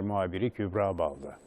Muhabiri Kübra Balda.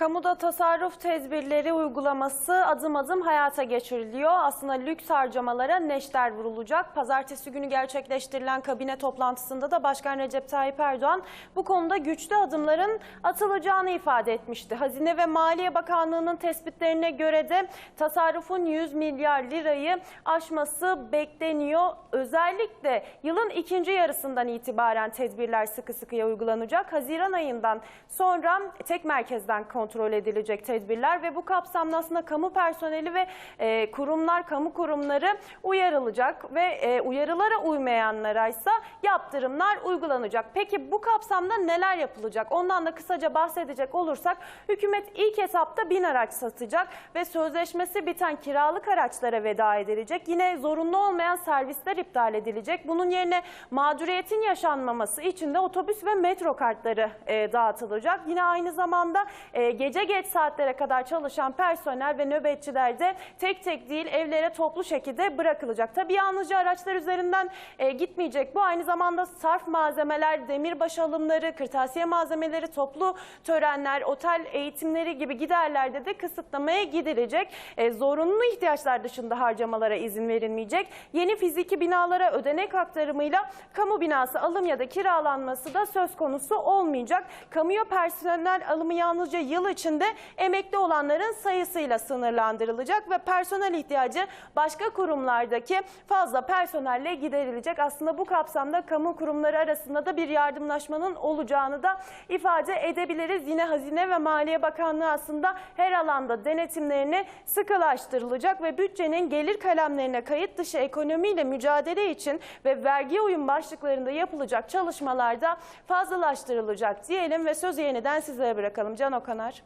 Kamuda tasarruf tedbirleri uygulaması adım adım hayata geçiriliyor. Aslında lüks harcamalara neşter vurulacak. Pazartesi günü gerçekleştirilen kabine toplantısında da Başkan Recep Tayyip Erdoğan bu konuda güçlü adımların atılacağını ifade etmişti. Hazine ve Maliye Bakanlığı'nın tespitlerine göre de tasarrufun 100 milyar lirayı aşması bekleniyor. Özellikle yılın ikinci yarısından itibaren tedbirler sıkı sıkıya uygulanacak. Haziran ayından sonra tek merkezden kontrol edilecek tedbirler ve bu kapsamda aslında kamu personeli ve e, kurumlar, kamu kurumları uyarılacak ve e, uyarılara uymayanlara ise yaptırımlar uygulanacak. Peki bu kapsamda neler yapılacak? Ondan da kısaca bahsedecek olursak hükümet ilk etapta bin araç satacak ve sözleşmesi biten kiralık araçlara veda edilecek. Yine zorunlu olmayan servisler iptal edilecek. Bunun yerine mağduriyetin yaşanmaması için de otobüs ve metro kartları e, dağıtılacak. Yine aynı zamanda e, gece geç saatlere kadar çalışan personel ve nöbetçiler de tek tek değil evlere toplu şekilde bırakılacak. Tabii yalnızca araçlar üzerinden e, gitmeyecek. Bu aynı zamanda sarf malzemeler, demirbaş alımları, kırtasiye malzemeleri, toplu törenler, otel eğitimleri gibi giderlerde de kısıtlamaya gidilecek. E, zorunlu ihtiyaçlar dışında harcamalara izin verilmeyecek. Yeni fiziki binalara ödenek aktarımıyla kamu binası alım ya da kiralanması da söz konusu olmayacak. Kamuya personel alımı yalnızca yıl içinde emekli olanların sayısıyla sınırlandırılacak ve personel ihtiyacı başka kurumlardaki fazla personelle giderilecek. Aslında bu kapsamda kamu kurumları arasında da bir yardımlaşmanın olacağını da ifade edebiliriz. Yine Hazine ve Maliye Bakanlığı aslında her alanda denetimlerini sıkılaştırılacak ve bütçenin gelir kalemlerine kayıt dışı ekonomiyle mücadele için ve vergi uyum başlıklarında yapılacak çalışmalarda fazlalaştırılacak diyelim ve sözü yeniden sizlere bırakalım. Can var.